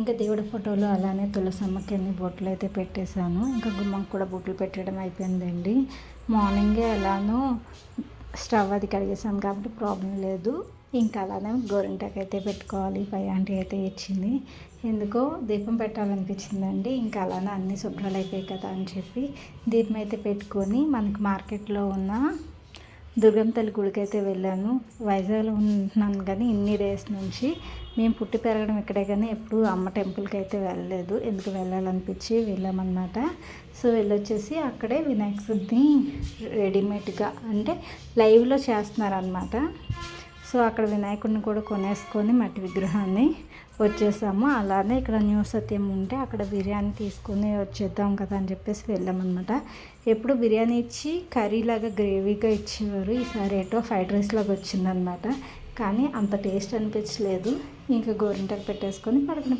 ఇంకా దేవుడి ఫోటోలు అలానే తులసమ్మకి అన్ని బొట్లు అయితే పెట్టేశాను. ఇంకా గుమ్మకు కూడా బొట్లు పెట్టడం అయిపోయిందండి. మార్నింగే ఎలానో స్టవ్ అది కడిగేసాను కాబట్టి ప్రాబ్లం లేదు. ఇంకా అలానే గోరింటాకు అయితే పెట్టుకోవాలి. పై ఆంటీ అయితే ఇచ్చింది. ఎందుకో దీపం పెట్టాలనిపించిందండి. ఇంకా అలానే అన్ని శుభ్రాలు అయిపోయాయి కదా అని చెప్పి దీపం అయితే పెట్టుకొని మనకి మార్కెట్లో ఉన్న దుర్గం తల్లి గుడికి అయితే వెళ్ళాను. వైజాగ్లో ఉంటున్నాను కానీ ఇన్ని డేస్ నుంచి మేము పుట్టి పెరగడం ఇక్కడే కానీ ఎప్పుడు అమ్మ టెంపుల్కి అయితే వెళ్ళలేదు. ఎందుకు వెళ్ళాలనిపించి వెళ్ళామన్నమాట. సో వెళ్ళొచ్చేసి అక్కడే వినాయకుడిని రెడీమేడ్గా అంటే లైవ్లో చేస్తున్నారనమాట సో అక్కడ వినాయకుడిని కూడా కొనేసుకొని మట్టి విగ్రహాన్ని వచ్చేసాము. అలానే ఇక్కడ న్యూ సత్యం ఉంటే అక్కడ బిర్యానీ తీసుకొని వచ్చేద్దాం కదా అని చెప్పేసి వెళ్ళామన్నమాట. ఎప్పుడు బిర్యానీ ఇచ్చి కర్రీలాగా గ్రేవీగా ఇచ్చేవారు. ఈసారి ఏటో ఫ్రైడ్ రైస్ లాగా వచ్చిందనమాట కానీ అంత టేస్ట్ అనిపించలేదు. ఇంకా గోరింటకు పెట్టేసుకొని పడుకుని